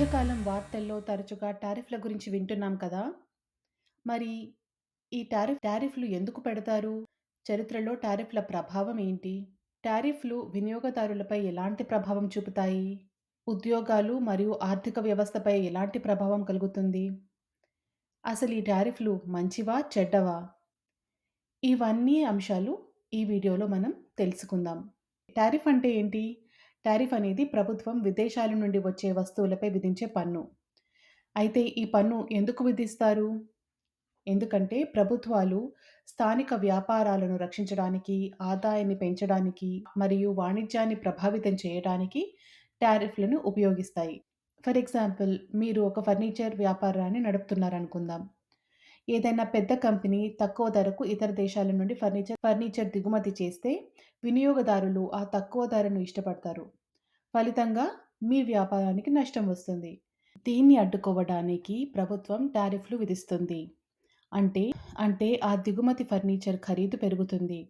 మధ్యకాలం వార్తల్లో తరచుగా టారిఫ్ల గురించి వింటున్నాం కదా! మరి ఈ టారిఫ్ టారిఫ్‌లు ఎందుకు పెడతారు? చరిత్రలో టారిఫ్ల ప్రభావం ఏంటి? టారిఫ్‌లు వినియోగదారులపై ఎలాంటి ప్రభావం చూపుతాయి? ఉద్యోగాలు మరియు ఆర్థిక వ్యవస్థపై ఎలాంటి ప్రభావం కలుగుతుంది? అసలు ఈ టారిఫ్‌లు మంచివా? చెడ్డవా? ఇవన్నీ అంశాలు ఈ వీడియోలో మనం తెలుసుకుందాం. టారిఫ్ అంటే ఏంటి? టారిఫ్ అనేది ప్రభుత్వం విదేశాల నుండి వచ్చే వస్తువులపై విధించే పన్ను. అయితే ఈ పన్ను ఎందుకు విధిస్తారు? ఎందుకంటే ప్రభుత్వాలు స్థానిక వ్యాపారాలను రక్షించడానికి, ఆదాయాన్ని పెంచడానికి మరియు వాణిజ్యాన్ని ప్రభావితం చేయడానికి టారిఫ్‌లను ఉపయోగిస్తాయి. ఫర్ ఎగ్జాంపుల్ మీరు ఒక ఫర్నిచర్ వ్యాపారాన్ని నడుపుతున్నారనుకుందాం. ఏదైనా పెద్ద కంపెనీ తక్కువ ధరకు ఇతర దేశాల నుండి ఫర్నిచర్ ఫర్నిచర్ దిగుమతి చేస్తే వినియోగదారులు ఆ తక్కువ ధరను ఇష్టపడతారు. ఫలితంగా మీ వ్యాపారానికి నష్టం వస్తుంది. దీన్ని అడ్డుకోవడానికి ప్రభుత్వం టారిఫ్‌లు విధిస్తుంది. అంటే అంటే ఆ దిగుమతి ఫర్నిచర్ ఖరీదు పెరుగుతుంది.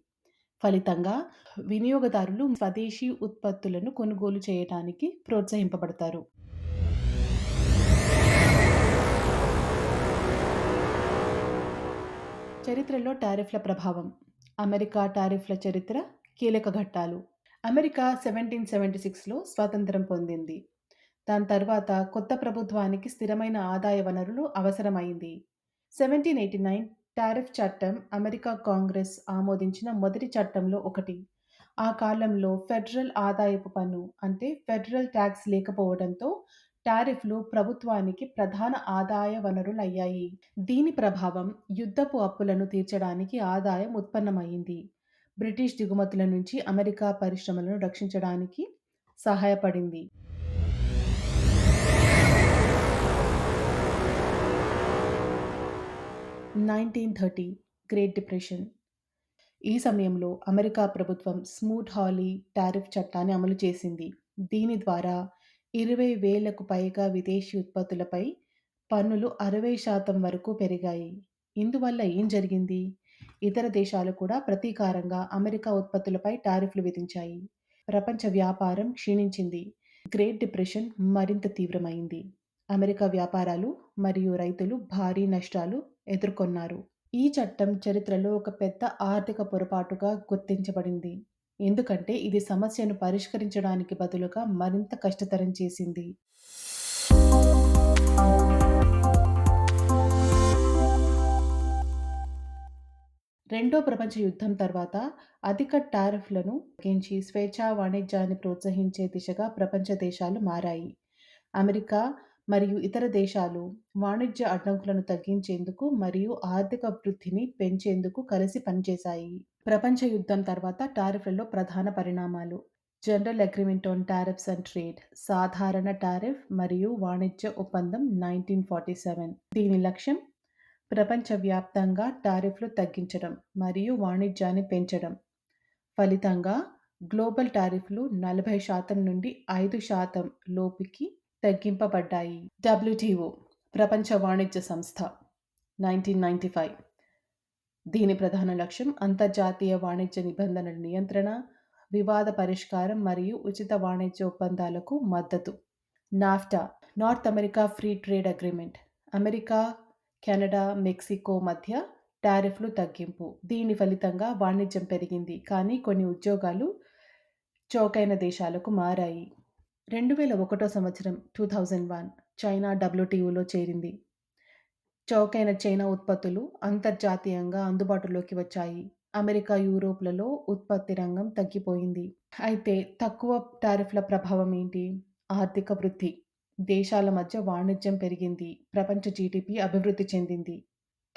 ఫలితంగా వినియోగదారులు స్వదేశీ ఉత్పత్తులను కొనుగోలు చేయటానికి ప్రోత్సహింపబడతారు. చరిత్రలో టారిఫ్ల ప్రభావం అమెరికా టారిఫ్ల చరిత్ర కీలక ఘట్టాలు. అమెరికా సెవెంటీన్ సెవెంటీ సిక్స్లో స్వాతంత్రం పొందింది. దాని తర్వాత కొత్త ప్రభుత్వానికి స్థిరమైన ఆదాయ వనరులు అవసరమైంది. సెవెంటీన్ ఎయిటీ నైన్ టారిఫ్ చట్టం అమెరికా కాంగ్రెస్ ఆమోదించిన మొదటి చట్టంలో ఒకటి. ఆ కాలంలో ఫెడరల్ ఆదాయపు పన్ను అంటే ఫెడరల్ ట్యాక్స్ లేకపోవడంతో టారిఫ్లు ప్రభుత్వానికి ప్రధాన ఆదాయ వనరులయ్యాయి. దీని ప్రభావం యుద్ధపు అప్పులను తీర్చడానికి ఆదాయం ఉత్పన్నమైంది బ్రిటిష్ దిగుమతుల నుంచి అమెరికా పరిశ్రమలను రక్షించడానికి సహాయపడింది. Nineteen thirty Great Depression. ఈ సమయంలో అమెరికా ప్రభుత్వం స్మూత్ హాలీ టారిఫ్ చట్టాన్ని అమలు చేసింది. దీని ద్వారా ఇరవై వేలకు పైగా విదేశీ ఉత్పత్తులపై పన్నులు అరవై శాతం వరకు పెరిగాయి. ఇందువల్ల ఏం జరిగింది? ఇతర దేశాలు కూడా ప్రతీకారంగా అమెరికా ఉత్పత్తులపై టారిఫ్లు విధించాయి. ప్రపంచ వ్యాపారం క్షీణించింది. గ్రేట్ డిప్రెషన్ మరింత తీవ్రమైంది. అమెరికా వ్యాపారాలు మరియు రైతులు భారీ నష్టాలు ఎదుర్కొన్నారు. ఈ చట్టం చరిత్రలో ఒక పెద్ద ఆర్థిక పొరపాటుగా గుర్తించబడింది. ఎందుకంటే ఇది సమస్యను పరిష్కరించడానికి బదులుగా మరింత కష్టతరం చేసింది. రెండో ప్రపంచ యుద్ధం తర్వాత అధిక టారిఫ్లను తగ్గించి స్వేచ్ఛా వాణిజ్యాన్ని ప్రోత్సహించే దిశగా ప్రపంచ దేశాలు మారాయి. అమెరికా మరియు ఇతర దేశాలు వాణిజ్య అడ్డంకులను తగ్గించేందుకు మరియు ఆర్థిక వృద్ధిని పెంచేందుకు కలిసి పనిచేశాయి. ప్రపంచ యుద్ధం తర్వాత టారిఫ్లలో ప్రధాన పరిణామాలు General Agreement on Tariffs and Trade సాధారణ టారిఫ్ మరియు వాణిజ్య ఒప్పందం నైన్టీన్ ఫార్టీ సెవెన్. దీని లక్ష్యం ప్రపంచవ్యాప్తంగా టారిఫ్లు తగ్గించడం మరియు వాణిజ్యాన్ని పెంచడం. ఫలితంగా గ్లోబల్ టారిఫ్లు నలభై శాతం నుండి ఐదు శాతం లోపుకి తగ్గింపబడ్డాయి. డబ్ల్యూటీఓ ప్రపంచ వాణిజ్య సంస్థ నైన్టీన్ నైంటీ ఫైవ్. దీని ప్రధాన లక్ష్యం అంతర్జాతీయ వాణిజ్య నిబంధనల నియంత్రణ వివాద పరిష్కారం మరియు ఉచిత వాణిజ్య ఒప్పందాలకు మద్దతు. NAFTA North America Free Trade Agreement America Canada Mexico మధ్య టారిఫ్లు తగ్గింపు. దీని ఫలితంగా వాణిజ్యం పెరిగింది. కానీ కొన్ని ఉద్యోగాలు చౌకైన దేశాలకు మారాయి. రెండు వేల ఒకటో సంవత్సరం టూ థౌజండ్ వన్ చైనా డబ్ల్యూటీఓలో చేరింది. చౌకైన చైనా ఉత్పత్తులు అంతర్జాతీయంగా అందుబాటులోకి వచ్చాయి. అమెరికా యూరోప్లలో ఉత్పత్తి రంగం తగ్గిపోయింది. అయితే తక్కువ టారిఫ్ల ప్రభావం ఏంటి? ఆర్థిక వృద్ధి. దేశాల మధ్య వాణిజ్యం పెరిగింది ప్రపంచ జీడిపి అభివృద్ధి చెందింది.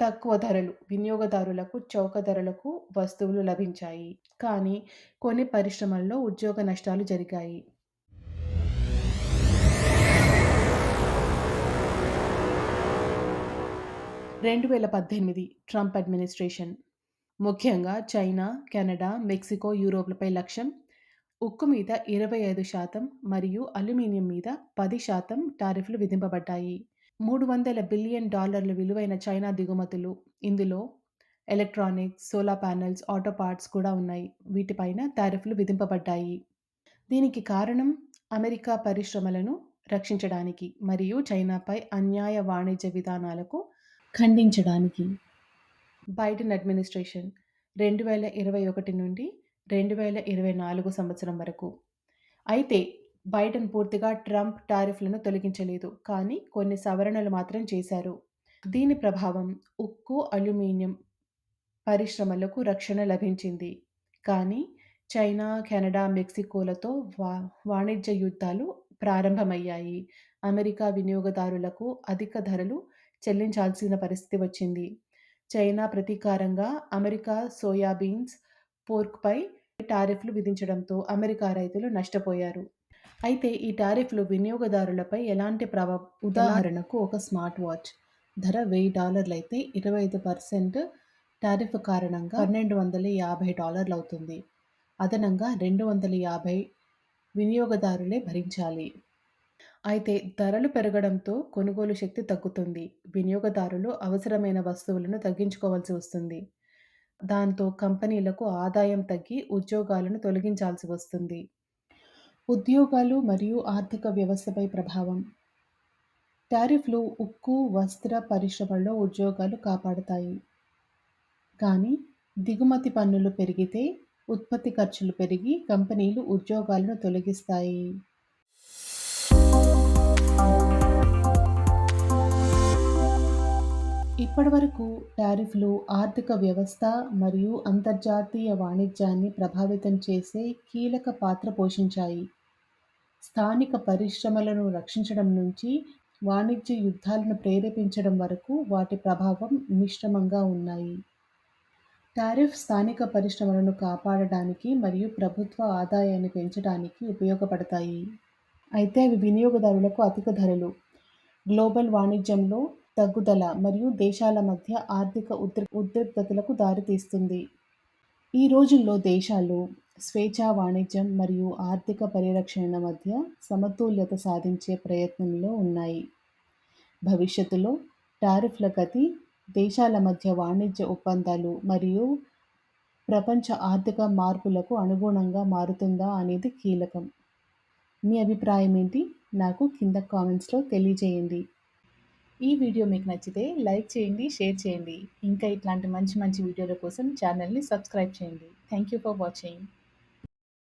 తక్కువ ధరలు వినియోగదారులకు చౌక ధరలకు వస్తువులు లభించాయి. కానీ కొన్ని పరిశ్రమల్లో ఉద్యోగ నష్టాలు జరిగాయి. రెండు వేల పద్దెనిమిది ట్రంప్ అడ్మినిస్ట్రేషన్. ముఖ్యంగా చైనా కెనడా మెక్సికో యూరోప్లపై లక్ష్యం ఉక్కు మీద ఇరవై ఐదు శాతం మరియు అల్యూమినియం మీద పది శాతం టారిఫ్లు విధింపబడ్డాయి. మూడు వందల బిలియన్ డాలర్ల విలువైన చైనా దిగుమతులు ఇందులో electronics solar panels auto parts కూడా ఉన్నాయి. వీటిపైన టారిఫ్లు విధింపబడ్డాయి. దీనికి కారణం అమెరికా పరిశ్రమలను రక్షించడానికి మరియు చైనాపై అన్యాయ వాణిజ్య విధానాలకు ఖండించడానికి. బైడెన్ అడ్మినిస్ట్రేషన్ రెండు వేల ఇరవై ఒకటి నుండి రెండు వేల ఇరవై నాలుగు సంవత్సరం వరకు. అయితే బైడెన్ పూర్తిగా ట్రంప్ టారిఫ్లను తొలగించలేదు. కానీ కొన్ని సవరణలు మాత్రం చేశారు. దీని ప్రభావం ఉక్కు అల్యూమినియం పరిశ్రమలకు రక్షణ లభించింది. కానీ చైనా కెనడా మెక్సికోలతో వా వాణిజ్య యుద్ధాలు ప్రారంభమయ్యాయి. అమెరికా వినియోగదారులకు అధిక ధరలు చెల్లించాల్సిన పరిస్థితి వచ్చింది. చైనా ప్రతీకారంగా అమెరికా సోయాబీన్స్ పోర్క్పై టారిఫ్లు విధించడంతో అమెరికా రైతులు నష్టపోయారు. అయితే ఈ టారిఫ్లు వినియోగదారులపై ఎలాంటి ప్రభావ ఉదాహరణకు ఒక స్మార్ట్ వాచ్ ధర వెయ్యి డాలర్లు అయితే ఇరవై ఐదు పర్సెంట్ టారిఫ్ కారణంగా పన్నెండు వందల యాభై డాలర్లు అవుతుంది అదనంగా రెండు వందల యాభై వినియోగదారులే భరించాలి. అయితే ధరలు పెరగడంతో కొనుగోలు శక్తి తగ్గుతుంది. వినియోగదారులు అవసరమైన వస్తువులను తగ్గించుకోవాల్సి వస్తుంది. దాంతో కంపెనీలకు ఆదాయం తగ్గి ఉద్యోగాలను తొలగించాల్సి వస్తుంది. ఉద్యోగాలు మరియు ఆర్థిక వ్యవస్థపై ప్రభావం. టారిఫ్లు ఉక్కు వస్త్ర పరిశ్రమల్లో ఉద్యోగాలు కాపాడతాయి. కానీ దిగుమతి పన్నులు పెరిగితే ఉత్పత్తి ఖర్చులు పెరిగి కంపెనీలు ఉద్యోగాలను తొలగిస్తాయి. ఇప్పటివరకు టారిఫ్లు ఆర్థిక వ్యవస్థ మరియు అంతర్జాతీయ వాణిజ్యాన్ని ప్రభావితం చేసే కీలక పాత్ర పోషించాయి. స్థానిక పరిశ్రమలను రక్షించడం నుంచి వాణిజ్య యుద్ధాలను ప్రేరేపించడం వరకు వాటి ప్రభావం మిశ్రమంగా ఉన్నాయి. టారిఫ్ స్థానిక పరిశ్రమలను కాపాడడానికి మరియు ప్రభుత్వ ఆదాయాన్ని పెంచడానికి ఉపయోగపడతాయి. అయితే అవి వినియోగదారులకు అధిక ధరలు. గ్లోబల్ వాణిజ్యంలో తగ్గుదల మరియు దేశాల మధ్య ఆర్థిక ఉద్రి ఉద్రిక్తతలకు దారితీస్తుంది ఈ రోజుల్లో దేశాలు స్వేచ్ఛా వాణిజ్యం మరియు ఆర్థిక పరిరక్షణ మధ్య సమతుల్యత సాధించే ప్రయత్నంలో ఉన్నాయి. భవిష్యత్తులో టారిఫ్ల గతి దేశాల మధ్య వాణిజ్య ఒప్పందాలు మరియు ప్రపంచ ఆర్థిక మార్పులకు అనుగుణంగా మారుతుందా అనేది కీలకం. మీ అభిప్రాయం ఏంటి నాకు కింద కామెంట్స్లో తెలియజేయండి. ఈ వీడియో మీకు నచ్చితే లైక్ చేయండి షేర్ చేయండి. ఇంకా ఇట్లాంటి మంచి మంచి వీడియోల కోసం ఛానల్ని సబ్స్క్రైబ్ చేయండి. Thank you for watching